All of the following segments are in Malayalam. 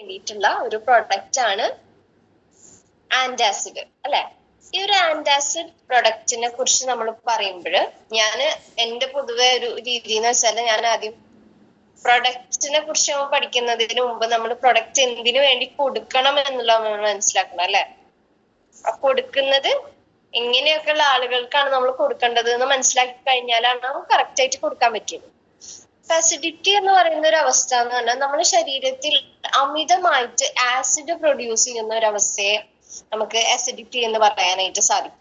വേണ്ടിയിട്ടുള്ള ഒരു പ്രോഡക്റ്റ് ആണ് ആന്റാസിഡ് അല്ലെ? ഈ ഒരു ആന്റാസിഡ് പ്രൊഡക്റ്റിനെ കുറിച്ച് നമ്മൾ പറയുമ്പോൾ ഞാൻ എന്റെ പൊതുവെ ഒരു രീതി എന്ന് വെച്ചാൽ ഞാൻ ആദ്യം പ്രൊഡക്റ്റിനെ കുറിച്ച് നമ്മൾ പഠിക്കുന്നതിന് മുമ്പ് നമ്മൾ പ്രൊഡക്റ്റ് എന്തിനു വേണ്ടി കൊടുക്കണം എന്നുള്ള നമ്മൾ മനസ്സിലാക്കണം അല്ലെ? കൊടുക്കുന്നത് എങ്ങനെയൊക്കെയുള്ള ആളുകൾക്കാണ് നമ്മൾ കൊടുക്കേണ്ടത് എന്ന് മനസ്സിലാക്കി കഴിഞ്ഞാലാണ് കറക്റ്റ് ആയിട്ട് കൊടുക്കാൻ പറ്റുള്ളൂ. അസിഡിറ്റി എന്ന് പറയുന്ന ഒരു അവസ്ഥ എന്ന് പറഞ്ഞാൽ നമ്മുടെ ശരീരത്തിൽ അമിതമായിട്ട് ആസിഡ് പ്രൊഡ്യൂസ് ചെയ്യുന്ന ഒരു അവസ്ഥയെ നമുക്ക് അസിഡിറ്റി എന്ന് പറയാനായിട്ട് സാധിക്കും.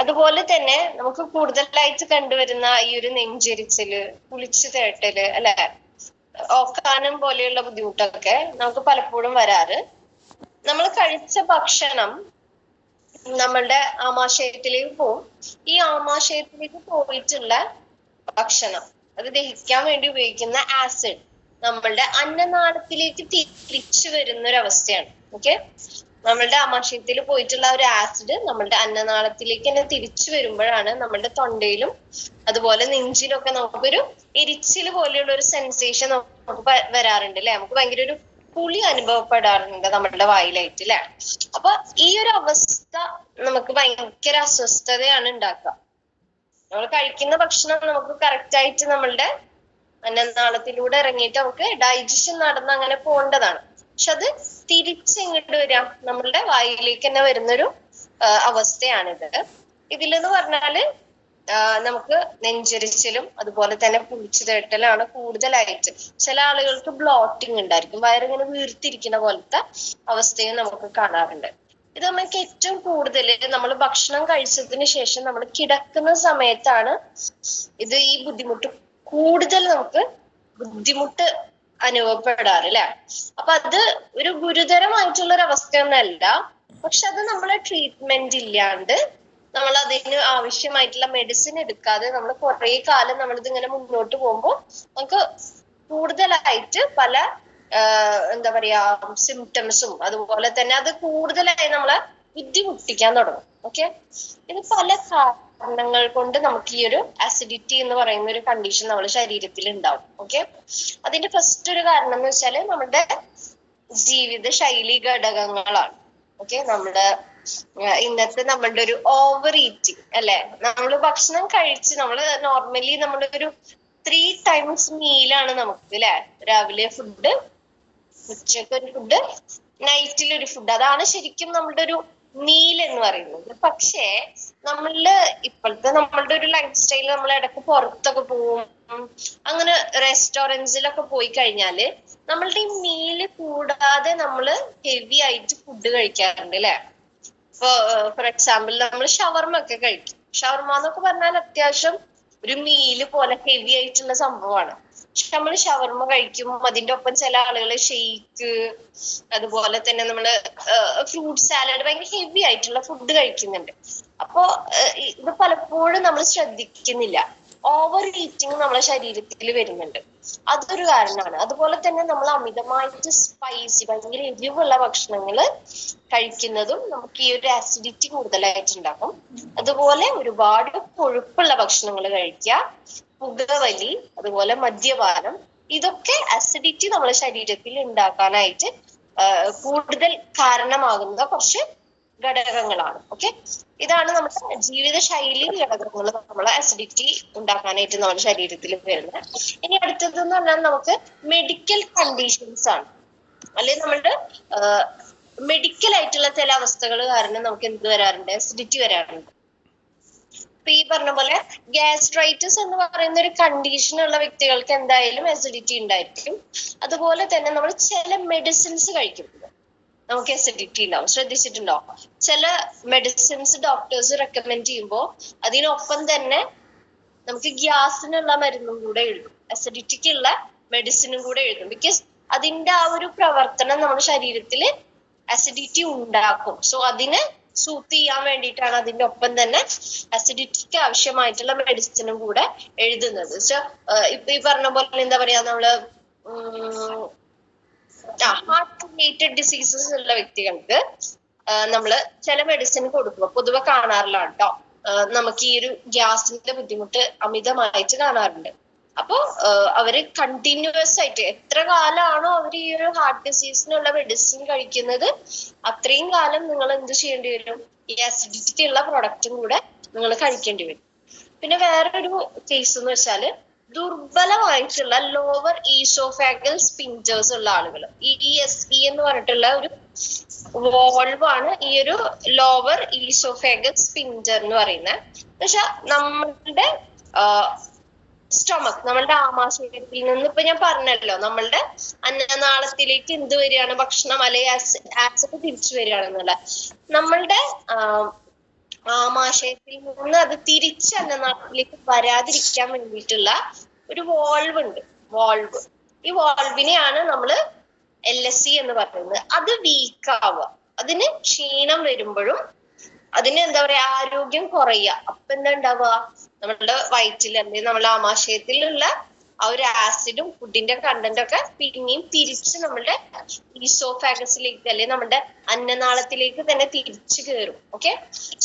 അതുപോലെ തന്നെ നമുക്ക് കൂടുതലായിട്ട് കണ്ടുവരുന്ന ഈ ഒരു നെഞ്ചരിച്ചിൽ കുളിച്ചു തേട്ടൽ അല്ലെ? ഓക്കാനം പോലെയുള്ള ബുദ്ധിമുട്ടൊക്കെ നമുക്ക് പലപ്പോഴും വരാറ്. നമ്മൾ കഴിച്ച ഭക്ഷണം നമ്മളുടെ ആമാശയത്തിലേക്ക് പോവും. ഈ ആമാശയത്തിലേക്ക് പോയിട്ടുള്ള ഭക്ഷണം അത് ദഹിക്കാൻ വേണ്ടി ഉപയോഗിക്കുന്ന ആസിഡ് നമ്മളുടെ അന്നനാളത്തിലേക്ക് തിരിച്ചു വരുന്ന ഒരു അവസ്ഥയാണ് ഓക്കെ നമ്മളുടെ ആമാശയത്തിൽ പോയിട്ടുള്ള ഒരു ആസിഡ് നമ്മളുടെ അന്നനാളത്തിലേക്ക് തന്നെ തിരിച്ചു വരുമ്പോഴാണ് നമ്മളുടെ തൊണ്ടയിലും അതുപോലെ നെഞ്ചിലും ഒക്കെ നമുക്കൊരു എരിച്ചിൽ പോലെയുള്ള ഒരു സെൻസേഷൻ നമുക്ക് വരാറുണ്ട് അല്ലെ? നമുക്ക് ഭയങ്കര ഒരു പുളി അനുഭവപ്പെടാറുണ്ട് നമ്മളുടെ വായിലായിട്ട് അല്ലെ? അപ്പൊ ഈ ഒരു അവസ്ഥ നമുക്ക് ഭയങ്കര അസ്വസ്ഥതയാണ് ഉണ്ടാക്കുക. നമ്മൾ കഴിക്കുന്ന ഭക്ഷണം നമുക്ക് കറക്റ്റ് ആയിട്ട് നമ്മളുടെ അന്നനാളത്തിലൂടെ ഇറങ്ങിയിട്ട് നമുക്ക് ഡൈജഷൻ നടന്ന് അങ്ങനെ പോകേണ്ടതാണ്. പക്ഷെ അത് തിരിച്ചിങ്ങോട്ട് വരാം. നമ്മളുടെ വായിലേക്ക് തന്നെ വരുന്നൊരു അവസ്ഥയാണിത്. ഇതിലെന്ന് പറഞ്ഞാൽ നമുക്ക് നെഞ്ചരിച്ചിലും അതുപോലെ തന്നെ പുളിച്ചു തേട്ടലാണ് കൂടുതലായിട്ട്. ചില ആളുകൾക്ക് ബ്ലോട്ടിങ് ഉണ്ടായിരിക്കും. വയറിങ്ങനെ വീർത്തിരിക്കുന്ന പോലത്തെ അവസ്ഥയും നമുക്ക് കാണാറുണ്ട്. ഇത് നമുക്ക് ഏറ്റവും കൂടുതൽ നമ്മൾ ഭക്ഷണം കഴിച്ചതിന് ശേഷം നമ്മൾ കിടക്കുന്ന സമയത്താണ് ഇത് ഈ ബുദ്ധിമുട്ട് കൂടുതൽ നമുക്ക് ബുദ്ധിമുട്ട് അനുഭവപ്പെടാറ് അല്ലെ? അപ്പൊ അത് ഒരു ഗുരുതരമായിട്ടുള്ള ഒരു അവസ്ഥയൊന്നല്ല പക്ഷെ അത് നമ്മളെ ട്രീറ്റ്മെന്റ് ഇല്ലാണ്ട് നമ്മൾ അതിന് ആവശ്യമായിട്ടുള്ള മെഡിസിൻ എടുക്കാതെ നമ്മൾ കുറെ കാലം നമ്മളിത് ഇങ്ങനെ മുന്നോട്ട് പോകുമ്പോൾ നമുക്ക് കൂടുതലായിട്ട് പല എന്താ പറയാ സിംറ്റംസും അതുപോലെ തന്നെ അത് കൂടുതലായി നമ്മളെ ബുദ്ധിമുട്ടിക്കാൻ തുടങ്ങും. ഓക്കെ ഇത് പല കാരണങ്ങൾ കൊണ്ട് നമുക്ക് ഈ ഒരു അസിഡിറ്റി എന്ന് പറയുന്ന ഒരു കണ്ടീഷൻ നമ്മുടെ ശരീരത്തിൽ ഉണ്ടാവും. ഓക്കെ അതിന്റെ ഫസ്റ്റ് ഒരു കാരണം എന്ന് വെച്ചാൽ നമ്മുടെ ജീവിത ശൈലി ഘടകങ്ങളാണ്. ഓക്കെ നമ്മുടെ ഇന്നത്തെ നമ്മളുടെ ഒരു ഓവർ ഈറ്റിംഗ് അല്ലെ? നമ്മൾ ഭക്ഷണം കഴിച്ച് നമ്മൾ നോർമലി നമ്മുടെ ഒരു ത്രീ ടൈംസ് മീലാണ് നമുക്ക് അല്ലെ രാവിലെ ഫുഡ് ഉച്ചയ്ക്ക് ഒരു ഫുഡ് നൈറ്റിൽ ഒരു ഫുഡ് അതാണ് ശരിക്കും നമ്മളുടെ ഒരു മീൽ എന്ന് പറയുന്നത്. പക്ഷേ നമ്മളിൽ ഇപ്പോഴത്തെ നമ്മളുടെ ഒരു ലൈഫ് സ്റ്റൈൽ നമ്മൾ ഇടയ്ക്ക് പുറത്തൊക്കെ പോകും അങ്ങനെ റെസ്റ്റോറന്റ്സിലൊക്കെ പോയി കഴിഞ്ഞാൽ നമ്മളുടെ ഈ മീൽ കൂടാതെ നമ്മൾ ഹെവി ആയിട്ട് ഫുഡ് കഴിക്കാറുണ്ട് അല്ലെ ഇപ്പൊ ഫോർ എക്സാമ്പിൾ നമ്മൾ ഷവർമ ഒക്കെ കഴിക്കും. ഷവർമ എന്നൊക്കെ പറഞ്ഞാൽ അത്യാവശ്യം ഒരു മീൽ പോലെ ഹെവി ആയിട്ടുള്ള സംഭവമാണ്. പക്ഷെ നമ്മൾ ഷവർമ കഴിക്കും അതിന്റെ ഒപ്പം ചില ആളുകൾ ഷെയ്ക്ക് അതുപോലെ തന്നെ നമ്മൾ ഫ്രൂട്ട് സാലഡ് ഭയങ്കര ഹെവി ആയിട്ടുള്ള ഫുഡ് കഴിക്കുന്നുണ്ട്. അപ്പോ ഇത് പലപ്പോഴും നമ്മൾ ശ്രദ്ധിക്കുന്നില്ല. ഓവർ ഈറ്റിംഗ് നമ്മളെ ശരീരത്തിൽ വരുന്നുണ്ട്. അതൊരു കാരണമാണ്. അതുപോലെ തന്നെ നമ്മൾ അമിതമായിട്ട് സ്പൈസി ഭയങ്കര എരിവുള്ള ഭക്ഷണങ്ങൾ കഴിക്കുന്നതും നമുക്ക് ഈ ഒരു ആസിഡിറ്റി കൂടുതലായിട്ട് ഉണ്ടാക്കും. അതുപോലെ ഒരുപാട് കൊഴുപ്പുള്ള ഭക്ഷണങ്ങൾ കഴിക്കുക പുകവലി അതുപോലെ മദ്യപാനം ഇതൊക്കെ അസിഡിറ്റി നമ്മുടെ ശരീരത്തിൽ ഉണ്ടാക്കാനായിട്ട് കൂടുതൽ കാരണമാകുന്ന കുറച്ച് ഘടകങ്ങളാണ്. ഓക്കെ ഇതാണ് നമ്മുടെ ജീവിത ശൈലി ഘടകങ്ങൾ നമ്മൾ അസിഡിറ്റി ഉണ്ടാക്കാനായിട്ട് നമ്മുടെ ശരീരത്തിൽ വരുന്നത്. ഇനി അടുത്തത് എന്ന് പറഞ്ഞാൽ നമുക്ക് മെഡിക്കൽ കണ്ടീഷൻസ് ആണ്. അല്ലെങ്കിൽ നമ്മുടെ മെഡിക്കൽ ആയിട്ടുള്ള ചില അവസ്ഥകൾ കാരണം നമുക്ക് എന്ത് വരാറുണ്ട്? അസിഡിറ്റി വരാറുണ്ട്. ഇപ്പൊ ഈ പറഞ്ഞ പോലെ ഗ്യാസ്ട്രൈറ്റിസ് എന്ന് പറയുന്ന ഒരു കണ്ടീഷൻ ഉള്ള വ്യക്തികൾക്ക് എന്തായാലും അസിഡിറ്റി ഉണ്ടായിരിക്കും. അതുപോലെ തന്നെ നമ്മൾ ചില മെഡിസിൻസ് കഴിക്കുമ്പോൾ നമുക്ക് അസിഡിറ്റി ഉണ്ടാവും ശ്രദ്ധിച്ചിട്ടുണ്ടോ? ചില മെഡിസിൻസ് ഡോക്ടേഴ്സ് റെക്കമെൻഡ് ചെയ്യുമ്പോൾ അതിനൊപ്പം തന്നെ നമുക്ക് ഗ്യാസിനുള്ള മരുന്നും കൂടെ എഴുതും. അസിഡിറ്റിക്കുള്ള മെഡിസിനും കൂടെ എഴുതും. ബിക്കോസ് അതിന്റെ ആ ഒരു പ്രവർത്തനം നമ്മുടെ ശരീരത്തിൽ അസിഡിറ്റി ഉണ്ടാക്കും. സോ അതിന് സൂത്ത് ചെയ്യാൻ വേണ്ടിയിട്ടാണ് അതിന്റെ ഒപ്പം തന്നെ അസിഡിറ്റിക്ക് ആവശ്യമായിട്ടുള്ള മെഡിസിനും കൂടെ എഴുതുന്നത്. സോ ഇപ്പൊ ഈ പറഞ്ഞ പോലെ എന്താ പറയാ? നമ്മൾ ഹാർട്ട് റിലേറ്റഡ് ഡിസീസസ് ഉള്ള വ്യക്തികൾക്ക് നമ്മൾ ചില മെഡിസിൻ കൊടുക്കുക പൊതുവെ കാണാറില്ല കേട്ടോ നമുക്ക് ഈ ഒരു ഗ്യാസിന്റെ ബുദ്ധിമുട്ട് അമിതമായിട്ട് കാണാറുണ്ട്. അപ്പോ അവർ കണ്ടിന്യൂസ് ആയിട്ട് എത്ര കാലമാണോ അവർ ഈ ഒരു ഹാർട്ട് ഡിസീസിനുള്ള മെഡിസിൻ കഴിക്കുന്നത് അത്രയും കാലം നിങ്ങൾ എന്ത് ചെയ്യേണ്ടി വരും? ഈ അസിഡിറ്റി ഉള്ള പ്രൊഡക്റ്റും കൂടെ നിങ്ങൾ കഴിക്കേണ്ടി വരും. പിന്നെ വേറൊരു കേസ് എന്ന് വെച്ചാൽ ദുർബലമായിട്ടുള്ള ലോവർ ഈസോഫാഗൽ സ്പിഞ്ചേഴ്സ് ഉള്ള ആളുകൾ ഇ എസ് ഇ എന്ന് പറഞ്ഞിട്ടുള്ള ഒരു വോൾവ് ആണ് ഈ ഒരു ലോവർ ഈസോഫാഗൽ സ്പിഞ്ചർ എന്ന് പറയുന്നത്. പക്ഷെ നമ്മളുടെ സ്റ്റൊമക് നമ്മളുടെ ആമാശയത്തിൽ നിന്ന് ഇപ്പൊ ഞാൻ പറഞ്ഞല്ലോ നമ്മളുടെ അന്നനാളത്തിലേക്ക് എന്ത് വരികയാണ്? ഭക്ഷണം അല്ലെങ്കിൽ ആസിഡ് തിരിച്ചു വരികയാണെന്നുള്ള നമ്മളുടെ ആമാശയത്തിൽ നിന്ന് അത് തിരിച്ച് അന്നനാളത്തിലേക്ക് വരാതിരിക്കാൻ വേണ്ടിയിട്ടുള്ള ഒരു വോൾവ് ഉണ്ട്. വോൾവ് ഈ വോൾവിനെയാണ് നമ്മൾ എൽ എസ് സി എന്ന് പറയുന്നത്. അത് വീക്ക് ആവുക. അതിന് ക്ഷീണം വരുമ്പോഴും അതിന് എന്താ പറയാ ആരോഗ്യം കുറയുക. അപ്പൊ എന്താ ഉണ്ടാവുക? നമ്മളുടെ വയറ്റിൽ അല്ലെങ്കിൽ നമ്മളുടെ ആമാശയത്തിലുള്ള ആ ഒരു ആസിഡും ഫുഡിന്റെ കണ്ടന്റും ഒക്കെ പിന്നെയും തിരിച്ച് നമ്മളുടെ ഈസോഫാഗസിലേക്ക് അല്ലെങ്കിൽ നമ്മുടെ അന്നനാളത്തിലേക്ക് തന്നെ തിരിച്ചു കയറും ഓക്കെ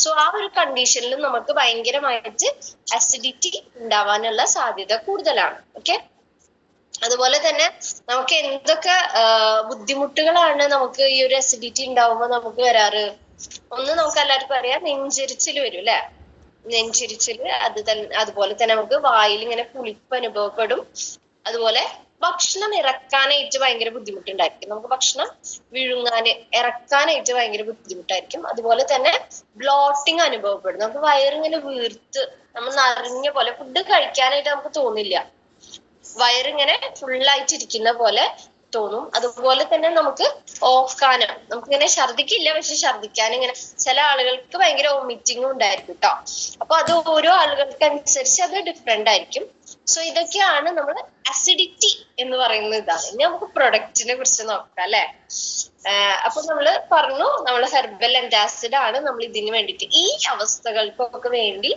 സോ ആ ഒരു കണ്ടീഷനിൽ നമുക്ക് ഭയങ്കരമായിട്ട് അസിഡിറ്റി ഉണ്ടാവാനുള്ള സാധ്യത കൂടുതലാണ്. ഓക്കെ അതുപോലെ തന്നെ നമുക്ക് എന്തൊക്കെ ബുദ്ധിമുട്ടുകളാണ് നമുക്ക് ഈ ഒരു അസിഡിറ്റി ഉണ്ടാവുമ്പോൾ നമുക്ക് വരാറ്? ഒന്ന് നമുക്ക് എല്ലാവർക്കും അറിയാം നെഞ്ചരിച്ചിൽ വരും അല്ലെ? നെഞ്ചരിച്ചിൽ അത് അതുപോലെ തന്നെ നമുക്ക് വായിൽ ഇങ്ങനെ പുളിപ്പ് അനുഭവപ്പെടും. അതുപോലെ ഭക്ഷണം ഇറക്കാനായിട്ട് ഭയങ്കര ബുദ്ധിമുട്ടുണ്ടായിരിക്കും. നമുക്ക് ഭക്ഷണം വിഴുങ്ങാന് ഇറക്കാനായിട്ട് ഭയങ്കര ബുദ്ധിമുട്ടായിരിക്കും. അതുപോലെ തന്നെ ബ്ലോട്ടിങ് അനുഭവപ്പെടും. നമുക്ക് വയറിങ്ങനെ വീർത്ത് നമ്മൾ നിറഞ്ഞ പോലെ ഫുഡ് കഴിക്കാനായിട്ട് നമുക്ക് തോന്നില്ല. വയറിങ്ങനെ ഫുള്ളായിട്ട് ഇരിക്കുന്ന പോലെ തോന്നും. അതുപോലെ തന്നെ നമുക്ക് ഓക്കാനം നമുക്കിങ്ങനെ ഛർദിക്കില്ല പക്ഷെ ഛർദിക്കാൻ ഇങ്ങനെ ചില ആളുകൾക്ക് ഭയങ്കര വോമിറ്റിംഗും ഉണ്ടായിരിക്കും കേട്ടോ അപ്പൊ അത് ഓരോ ആളുകൾക്ക് അനുസരിച്ച് അത് ഡിഫറെന്റ് ആയിരിക്കും. സോ ഇതൊക്കെയാണ് നമ്മൾ അസിഡിറ്റി എന്ന് പറയുന്ന ഇതാണ്. ഇനി നമുക്ക് പ്രൊഡക്റ്റിനെ കുറിച്ച് നോക്കാം അല്ലെ? അപ്പൊ നമ്മൾ പറഞ്ഞു നമ്മൾ ഹെർബൽ ആന്റാസിഡ് ആണ് നമ്മൾ ഇതിന് വേണ്ടിയിട്ട്. ഈ അവസ്ഥകൾക്കൊക്കെ വേണ്ടി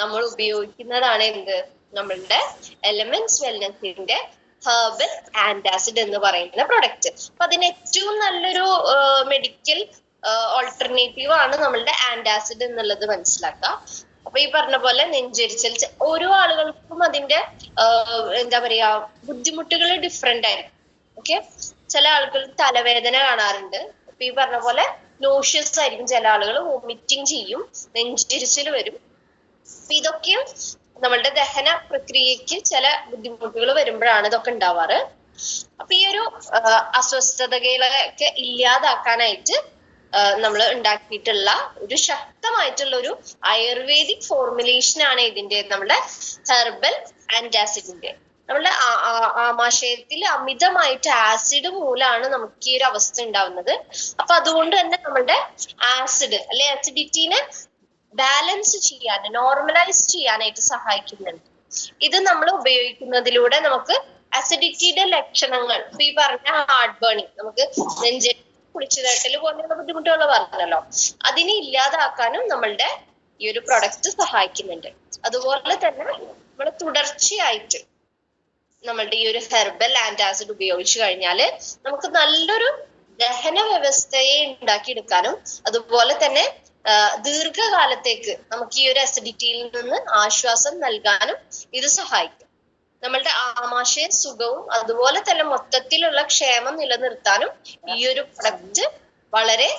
നമ്മൾ ഉപയോഗിക്കുന്നതാണ് എന്ത്? നമ്മളുടെ എലമെന്റ്സ് വെൽനസിന്റെ ഹെർബൽ ആന്റാസിഡ് എന്ന് പറയുന്ന പ്രൊഡക്റ്റ് അപ്പൊ അതിന് ഏറ്റവും നല്ലൊരു മെഡിക്കൽ ഓൾട്ടർനേറ്റീവ് ആണ് നമ്മളുടെ ആന്റാസിഡ് എന്നുള്ളത് മനസ്സിലാക്കുക. അപ്പൊ ഈ പറഞ്ഞ പോലെ നെഞ്ചരിച്ചൽ ഓരോ ആളുകൾക്കും അതിന്റെ എന്താ പറയാ ബുദ്ധിമുട്ടുകൾ ഡിഫറെന്റ് ആയിരിക്കും. ഓക്കെ ചില ആളുകൾ തലവേദന കാണാറുണ്ട്. അപ്പൊ ഈ പറഞ്ഞ പോലെ നോഷ്യസ് ആയിരിക്കും ചില ആളുകൾ വോമിറ്റിംഗ് ചെയ്യും നെഞ്ചരിച്ചിൽ വരും. അപ്പൊ ഇതൊക്കെയും നമ്മളുടെ ദഹന പ്രക്രിയക്ക് ചില ബുദ്ധിമുട്ടുകൾ വരുമ്പോഴാണ് ഇതൊക്കെ ഉണ്ടാവാറ്. അപ്പൊ ഈ ഒരു അസ്വസ്ഥതകളൊക്കെ ഇല്ലാതാക്കാനായിട്ട് നമ്മൾ ഉണ്ടാക്കിയിട്ടുള്ള ഒരു ശക്തമായിട്ടുള്ള ഒരു ആയുർവേദിക് ഫോർമുലേഷൻ ആണ് ഇതിന്റെ നമ്മുടെ ഹെർബൽ ആന്റാസിഡിന്റെ നമ്മുടെ ആമാശയത്തിൽ അമിതമായിട്ട് ആസിഡ് മൂലമാണ് നമുക്ക് ഈ ഒരു അവസ്ഥ ഉണ്ടാവുന്നത്. അപ്പൊ അതുകൊണ്ട് തന്നെ നമ്മളുടെ ആസിഡ് അല്ലെ ആസിഡിറ്റിനെ ബാലൻസ് ചെയ്യാൻ നോർമലൈസ് ചെയ്യാനായിട്ട് സഹായിക്കുന്നുണ്ട്. ഇത് നമ്മൾ ഉപയോഗിക്കുന്നതിലൂടെ നമുക്ക് അസിഡിറ്റിയുടെ ലക്ഷണങ്ങൾ ഇപ്പൊ ഈ പറഞ്ഞ ഹാർട്ട് ബേണിംഗ് നമുക്ക് നെഞ്ച കുളിച്ചു തട്ടൽ പോലെയുള്ള ബുദ്ധിമുട്ടുകൾ പറഞ്ഞല്ലോ അതിനെ ഇല്ലാതാക്കാനും നമ്മളുടെ ഈ ഒരു പ്രൊഡക്റ്റ് സഹായിക്കുന്നുണ്ട്. അതുപോലെ തന്നെ നമ്മൾ തുടർച്ചയായിട്ട് നമ്മളുടെ ഈ ഒരു ഹെർബൽ ആൻഡ് ആസിഡ് ഉപയോഗിച്ചു കഴിഞ്ഞാൽ നമുക്ക് നല്ലൊരു ദഹന വ്യവസ്ഥയെ ഉണ്ടാക്കിയെടുക്കാനും അതുപോലെ തന്നെ ദീർഘകാലത്തേക്ക് നമുക്ക് ഈ ഒരു അസിഡിറ്റിയിൽ നിന്ന് ആശ്വാസം നൽകാനും ഇത് സഹായിക്കും. നമ്മളുടെ ആമാശയ സുഖവും അതുപോലെ തന്നെ മൊത്തത്തിലുള്ള ക്ഷേമം നിലനിർത്താനും ഈ ഒരു പ്രൊഡക്റ്റ് വളരെ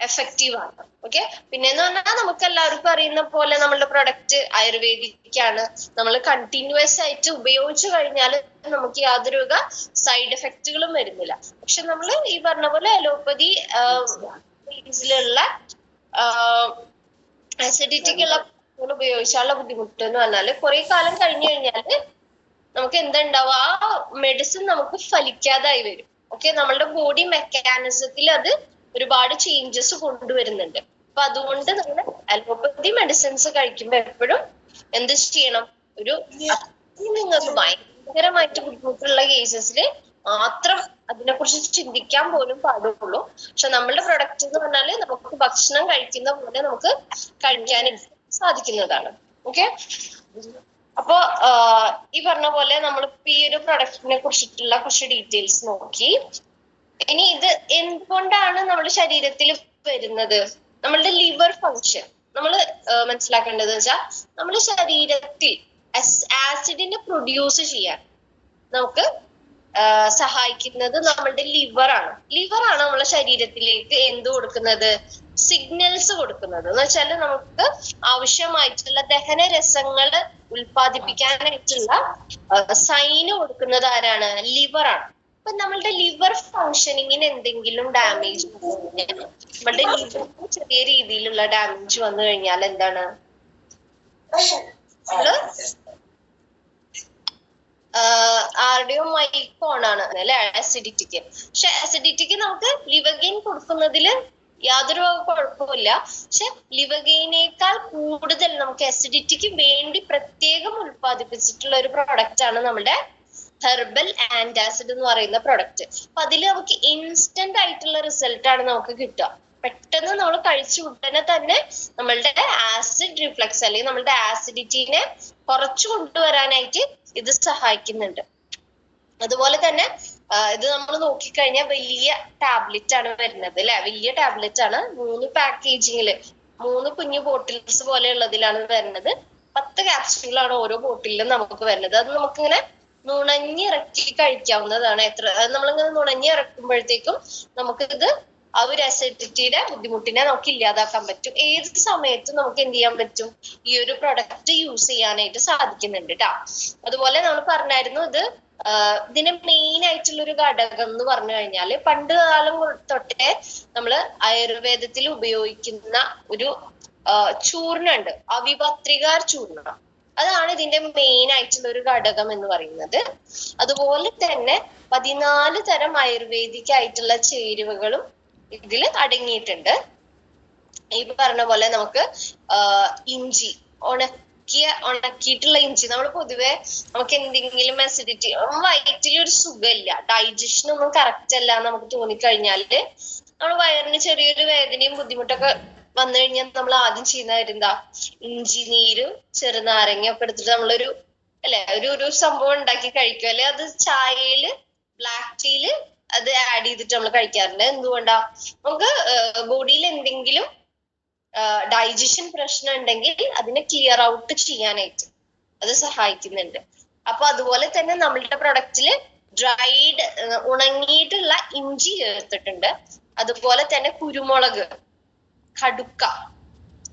എഫക്റ്റീവ് ആണ്. ഓക്കെ പിന്നെ എന്ന് പറഞ്ഞാൽ നമുക്ക് എല്ലാവർക്കും അറിയുന്ന പോലെ നമ്മളുടെ പ്രൊഡക്റ്റ് ആയുർവേദിക് ആണ് നമ്മൾ കണ്ടിന്യൂസ് ആയിട്ട് ഉപയോഗിച്ചു കഴിഞ്ഞാൽ നമുക്ക് യാതൊരുവിധ സൈഡ് എഫക്റ്റുകളും വരുന്നില്ല. പക്ഷെ നമ്മൾ ഈ പറഞ്ഞ പോലെ അലോപ്പതി ഇതിലുള്ള അസിഡിറ്റിക്കുള്ള ഉപയോഗിച്ചാലുള്ള ബുദ്ധിമുട്ട് എന്ന് പറഞ്ഞാൽ കുറെ കാലം കഴിഞ്ഞു കഴിഞ്ഞാൽ നമുക്ക് എന്തുണ്ടാവും? ആ മെഡിസിൻ നമുക്ക് ഫലിക്കാതായി വരും. ഓക്കെ നമ്മളുടെ ബോഡി മെക്കാനിസത്തിൽ അത് ഒരുപാട് ചേഞ്ചസ് കൊണ്ടുവരുന്നുണ്ട്. അപ്പൊ അതുകൊണ്ട് നമ്മൾ അലോപ്പതി മെഡിസിൻസ് കഴിക്കുമ്പോൾ എപ്പോഴും എന്ത് ചെയ്യണം? ഒരു നിങ്ങൾക്ക് ഭയങ്കരമായിട്ട് ബുദ്ധിമുട്ടുള്ള കേസസിൽ മാത്രം അതിനെക്കുറിച്ച് ചിന്തിക്കാൻ പോലും പാടുള്ളൂ. പക്ഷെ നമ്മളുടെ പ്രൊഡക്റ്റ് എന്ന് പറഞ്ഞാൽ നമുക്ക് ഭക്ഷണം കഴിക്കുന്ന പോലെ നമുക്ക് കഴിക്കാൻ സാധിക്കുന്നതാണ്. ഓക്കെ അപ്പോ ഈ പറഞ്ഞ പോലെ നമ്മൾ ഈ ഒരു പ്രൊഡക്റ്റിനെ കുറിച്ചിട്ടുള്ള കുറച്ച് ഡീറ്റെയിൽസ് നോക്കി. ഇനി ഇത് എന്തുകൊണ്ടാണ് നമ്മുടെ ശരീരത്തിൽ വരുന്നത്? നമ്മളുടെ ലിവർ ഫങ്ഷൻ നമ്മൾ മനസ്സിലാക്കേണ്ടത് വെച്ചാൽ നമ്മുടെ ശരീരത്തിൽ ആസിഡിനെ പ്രൊഡ്യൂസ് ചെയ്യാൻ നമുക്ക് സഹായിക്കുന്നത് നമ്മളുടെ ലിവറാണ് ആണ്. Liver ആണ് നമ്മുടെ ശരീരത്തിലേക്ക് എന്ത് കൊടുക്കുന്നത്? സിഗ്നൽസ് കൊടുക്കുന്നത്. എന്ന് വെച്ചാൽ നമുക്ക് ആവശ്യമായിട്ടുള്ള ദഹന രസങ്ങൾ ഉൽപ്പാദിപ്പിക്കാനായിട്ടുള്ള സൈന് കൊടുക്കുന്നത് ആരാണ്? ലിവറാണ് ആണ്. അപ്പൊ നമ്മളുടെ ലിവർ ഫങ്ഷനിങ്ങിന് എന്തെങ്കിലും ഡാമേജ് നമ്മളുടെ ലിവറിന് ചെറിയ രീതിയിലുള്ള ഡാമേജ് വന്നു കഴിഞ്ഞാൽ എന്താണ് ആരുടെയോ മൈക്ക് ഓൺ ആണ് അല്ലെ അസിഡിറ്റിക്ക് പക്ഷെ അസിഡിറ്റിക്ക് നമുക്ക് ലിവഗെയിൻ കൊടുക്കുന്നതിൽ യാതൊരു കുഴപ്പമില്ല പക്ഷെ ലിവഗെയിനേക്കാൾ കൂടുതൽ നമുക്ക് അസിഡിറ്റിക്ക് വേണ്ടി പ്രത്യേകം ഉത്പാദിപ്പിച്ചിട്ടുള്ള ഒരു പ്രോഡക്റ്റ് ആണ് നമ്മുടെ ഹെർബൽ ആന്റാസിഡ് എന്ന് പറയുന്ന പ്രൊഡക്റ്റ് അപ്പൊ അതിൽ നമുക്ക് ഇൻസ്റ്റന്റ് ആയിട്ടുള്ള റിസൾട്ട് ആണ് നമുക്ക് കിട്ടുക. പെട്ടെന്ന് നമ്മൾ കഴിച്ച ഉടനെ തന്നെ നമ്മളുടെ ആസിഡ് റിഫ്ലക്സ് അല്ലെങ്കിൽ നമ്മളുടെ ആസിഡിറ്റിനെ കുറച്ചു കൊണ്ടുവരാനായിട്ട് ഇത് സഹായിക്കുന്നുണ്ട്. അതുപോലെ തന്നെ ഇത് നമ്മൾ നോക്കിക്കഴിഞ്ഞാൽ വലിയ ടാബ്ലറ്റ് ആണ് വരുന്നത് അല്ലെ? വലിയ ടാബ്ലറ്റ് ആണ്. മൂന്ന് പാക്കേജിങ്ങിൽ മൂന്ന് കുഞ്ഞു ബോട്ടിൽസ് പോലെയുള്ളതിലാണ് വരുന്നത്. പത്ത് ക്യാപ്സ്യൂളാണ് ഓരോ ബോട്ടിലും നമുക്ക് വരുന്നത്. അത് നമുക്കിങ്ങനെ നുണഞ്ഞിറക്കി കഴിക്കാവുന്നതാണ്. എത്ര അത് നമ്മളിങ്ങനെ നുണഞ്ഞിറക്കുമ്പോഴത്തേക്കും നമുക്കിത് ആ ഒരു അസിഡിറ്റിയുടെ ബുദ്ധിമുട്ടിനെ നമുക്ക് ഇല്ലാതാക്കാൻ പറ്റും. ഏത് സമയത്തും നമുക്ക് എന്ത് ചെയ്യാൻ പറ്റും? ഈ ഒരു പ്രൊഡക്റ്റ് യൂസ് ചെയ്യാനായിട്ട് സാധിക്കുന്നുണ്ട് ട്ടാ. അതുപോലെ നമ്മൾ പറഞ്ഞായിരുന്നു ഇത് ഇതിന് മെയിൻ ആയിട്ടുള്ള ഒരു ഘടകം എന്ന് പറഞ്ഞു കഴിഞ്ഞാൽ പണ്ട് കാലം തൊട്ടേ നമ്മൾ ആയുർവേദത്തിൽ ഉപയോഗിക്കുന്ന ഒരു ചൂർണുണ്ട്. അവിപത്രികാർ ചൂർണം. അതാണ് ഇതിന്റെ മെയിൻ ആയിട്ടുള്ള ഒരു ഘടകം എന്ന് പറയുന്നത്. അതുപോലെ തന്നെ പതിനാല് തരം ആയുർവേദിക് ആയിട്ടുള്ള ചേരുവകളും ഇതിൽ അടങ്ങിയിട്ടുണ്ട്. ഈ പറഞ്ഞ പോലെ നമുക്ക് ഇഞ്ചി ഉണക്കിയ ഉണക്കിയിട്ടുള്ള ഇഞ്ചി. നമ്മൾ പൊതുവെ നമുക്ക് എന്തെങ്കിലും അസിഡിറ്റി വയറ്റിൽ ഒരു സുഖമില്ല. ഡൈജഷൻ ഒന്നും കറക്റ്റ് അല്ല നമുക്ക് തോന്നിക്കഴിഞ്ഞാൽ നമ്മൾ വയറിന് ചെറിയൊരു വേദനയും ബുദ്ധിമുട്ടൊക്കെ വന്നു കഴിഞ്ഞാൽ നമ്മൾ ആദ്യം ചെയ്യുന്ന കാര്യം എന്താ? ഇഞ്ചി നീരും ചെറുനാരങ്ങ ഒക്കെ എടുത്തിട്ട് നമ്മളൊരു അല്ലെ? ഒരു ഒരു സംഭവം ഉണ്ടാക്കി കഴിക്കും. അല്ലെ? അത് ചായയിൽ ബ്ലാക്ക് ടീയിൽ അത് ആഡ് ചെയ്തിട്ട് നമ്മൾ കഴിക്കാറുണ്ട്. എന്തുകൊണ്ടാ? നമുക്ക് ബോഡിയിൽ എന്തെങ്കിലും ഡൈജഷൻ പ്രശ്നം ഉണ്ടെങ്കിൽ അതിനെ ക്ലിയർ ഔട്ട് ചെയ്യാനായിട്ട് അത് സഹായിക്കുന്നുണ്ട്. അപ്പൊ അതുപോലെ തന്നെ നമ്മളുടെ പ്രൊഡക്റ്റിൽ ഡ്രൈഡ് ഉണങ്ങിയിട്ടുള്ള ഇഞ്ചി ചേർത്തിട്ടുണ്ട്. അതുപോലെ തന്നെ കുരുമുളക് കടുക്ക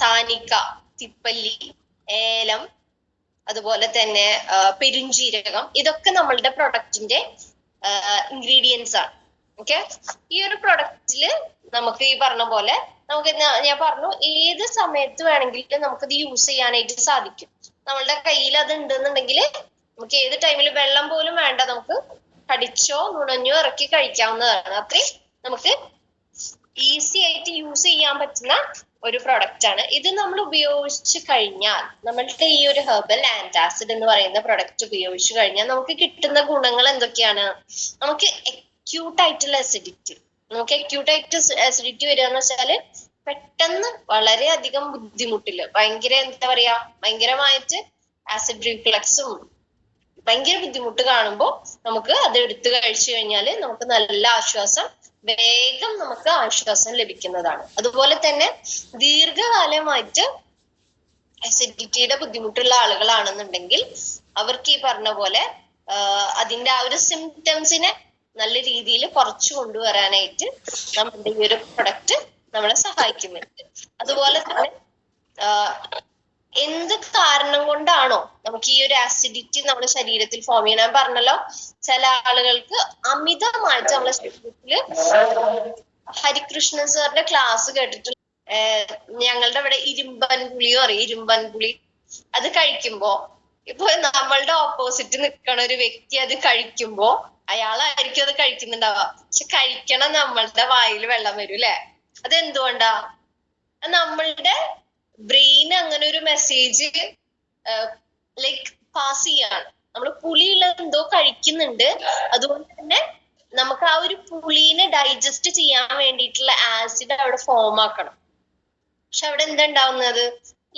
താനിക്ക തിപ്പല്ലി ഏലം അതുപോലെ തന്നെ പെരുംജീരകം ഇതൊക്കെ നമ്മളുടെ പ്രൊഡക്റ്റിന്റെ ഇൻഗ്രീഡിയൻസ് ആണ് ഓക്കെ ഈ ഒരു പ്രൊഡക്റ്റിൽ നമുക്ക് ഈ പറഞ്ഞ പോലെ നമുക്ക് ഞാൻ പറഞ്ഞു ഏത് സമയത്ത് വേണമെങ്കിലും നമുക്കത് യൂസ് ചെയ്യാനായിട്ട് സാധിക്കും. നമ്മളുടെ കയ്യിൽ അത് ഉണ്ടെന്നുണ്ടെങ്കിൽ നമുക്ക് ഏത് ടൈമിൽ വെള്ളം പോലും വേണ്ട നമുക്ക് കടിച്ചോ നുണഞ്ഞോ ഇറക്കി കഴിക്കാവുന്നതാണ്. അത്രയും നമുക്ക് ഈസി ആയിട്ട് യൂസ് ചെയ്യാൻ പറ്റുന്ന ഒരു പ്രൊഡക്റ്റ് ആണ്. ഇത് നമ്മൾ ഉപയോഗിച്ച് കഴിഞ്ഞാൽ നമ്മളുടെ ഈ ഒരു ഹെർബൽ ആന്റാസിഡ് എന്ന് പറയുന്ന പ്രൊഡക്റ്റ് ഉപയോഗിച്ച് കഴിഞ്ഞാൽ നമുക്ക് കിട്ടുന്ന ഗുണങ്ങൾ എന്തൊക്കെയാണ്? നമുക്ക് അക്യൂട്ട് ആയിട്ടുള്ള അസിഡിറ്റി നമുക്ക് അക്യൂട്ട് ആയിട്ട് അസിഡിറ്റി വരിക എന്ന് വെച്ചാൽ പെട്ടെന്ന് വളരെയധികം ബുദ്ധിമുട്ടില്ല ഭയങ്കര എന്താ പറയാ? ഭയങ്കരമായിട്ട് ആസിഡ് റിഫ്ലക്സും ഭയങ്കര ബുദ്ധിമുട്ട് കാണുമ്പോൾ നമുക്ക് അത് എടുത്തു കഴിച്ചു കഴിഞ്ഞാൽ നമുക്ക് നല്ല ആശ്വാസം വേഗം നമുക്ക് ആശ്വാസം ലഭിക്കുന്നതാണ്. അതുപോലെ തന്നെ ദീർഘകാലമായിട്ട് അസിഡിറ്റിയുടെ ബുദ്ധിമുട്ടുള്ള ആളുകളാണെന്നുണ്ടെങ്കിൽ അവർക്ക് ഈ പറഞ്ഞ പോലെ അതിന്റെ ആ ഒരു സിംറ്റംസിനെ നല്ല രീതിയിൽ കുറച്ചു കൊണ്ടുവരാനായിട്ട് നമ്മുടെ ഈ ഒരു പ്രൊഡക്റ്റ് നമ്മളെ സഹായിക്കുന്നുണ്ട്. അതുപോലെ തന്നെ എന്ത് കാരണം കൊണ്ടാണോ നമുക്ക് ഈ ഒരു ആസിഡിറ്റി നമ്മുടെ ശരീരത്തിൽ ഫോം ചെയ്യണം ഞാൻ പറഞ്ഞല്ലോ ചില ആളുകൾക്ക് അമിതമായിട്ട് നമ്മുടെ ശരീരത്തിൽ ഹരികൃഷ്ണൻ സാറിന്റെ ക്ലാസ് കേട്ടിട്ട് ഏഹ് ഞങ്ങളുടെ ഇവിടെ ഇരുമ്പൻ പുളി പറയും ഇരുമ്പൻ പുളി. അത് കഴിക്കുമ്പോ ഇപ്പൊ നമ്മളുടെ ഓപ്പോസിറ്റ് നിൽക്കണ ഒരു വ്യക്തി അത് കഴിക്കുമ്പോ അയാളായിരിക്കും അത് കഴിക്കുന്നുണ്ടാവുക. പക്ഷെ കഴിക്കണം നമ്മളുടെ വായിൽ വെള്ളം വരും അല്ലെ? അതെന്തുകൊണ്ടാ? അത് നമ്മളുടെ ബ്രെയിൻ അങ്ങനെ ഒരു മെസ്സേജ് ലൈക്ക് പാസ് ചെയ്യാണ്. നമ്മൾ പുളിയുള്ള എന്തോ കഴിക്കുന്നുണ്ട്. അതുകൊണ്ട് തന്നെ നമുക്ക് ആ ഒരു പുളീനെ ഡൈജസ്റ്റ് ചെയ്യാൻ വേണ്ടിയിട്ടുള്ള ആസിഡ് അവിടെ ഫോം ആക്കണം. പക്ഷെ അവിടെ എന്താ ഉണ്ടാവുന്നത്?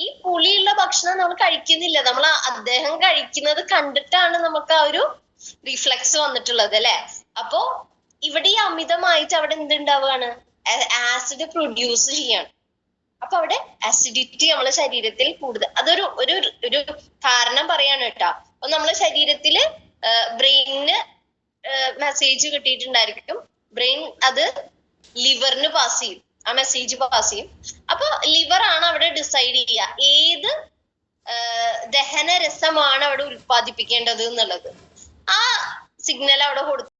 ഈ പുളിയുള്ള ഭക്ഷണം നമ്മൾ കഴിക്കുന്നില്ല. നമ്മൾ അദ്ദേഹം കഴിക്കുന്നത് കണ്ടിട്ടാണ് നമുക്ക് ആ ഒരു റിഫ്ലക്സ് വന്നിട്ടുള്ളത് അല്ലെ? അപ്പോ ഇവിടെ ഈ അമിതമായിട്ട് അവിടെ എന്തുണ്ടാവുകയാണ് ആസിഡ് പ്രൊഡ്യൂസ് ചെയ്യാണ്. അപ്പൊ അവിടെ അസിഡിറ്റി നമ്മളെ ശരീരത്തിൽ കൂടുതൽ അതൊരു ഒരു ഒരു കാരണം പറയാണ് കേട്ടോ. അപ്പൊ നമ്മളെ ശരീരത്തിൽ ബ്രെയിനിന് മെസ്സേജ് കിട്ടിയിട്ടുണ്ടായിരിക്കും. ബ്രെയിൻ അത് ലിവറിന് പാസ് ചെയ്യും. ആ മെസ്സേജ് പാസ് ചെയ്യും. അപ്പൊ ലിവർ ആണ് അവിടെ ഡിസൈഡ് ചെയ്യുക ഏത് ദഹന രസമാണ് അവിടെ ഉൽപ്പാദിപ്പിക്കേണ്ടത് എന്നുള്ളത്. ആ സിഗ്നൽ അവിടെ കൊടുത്തു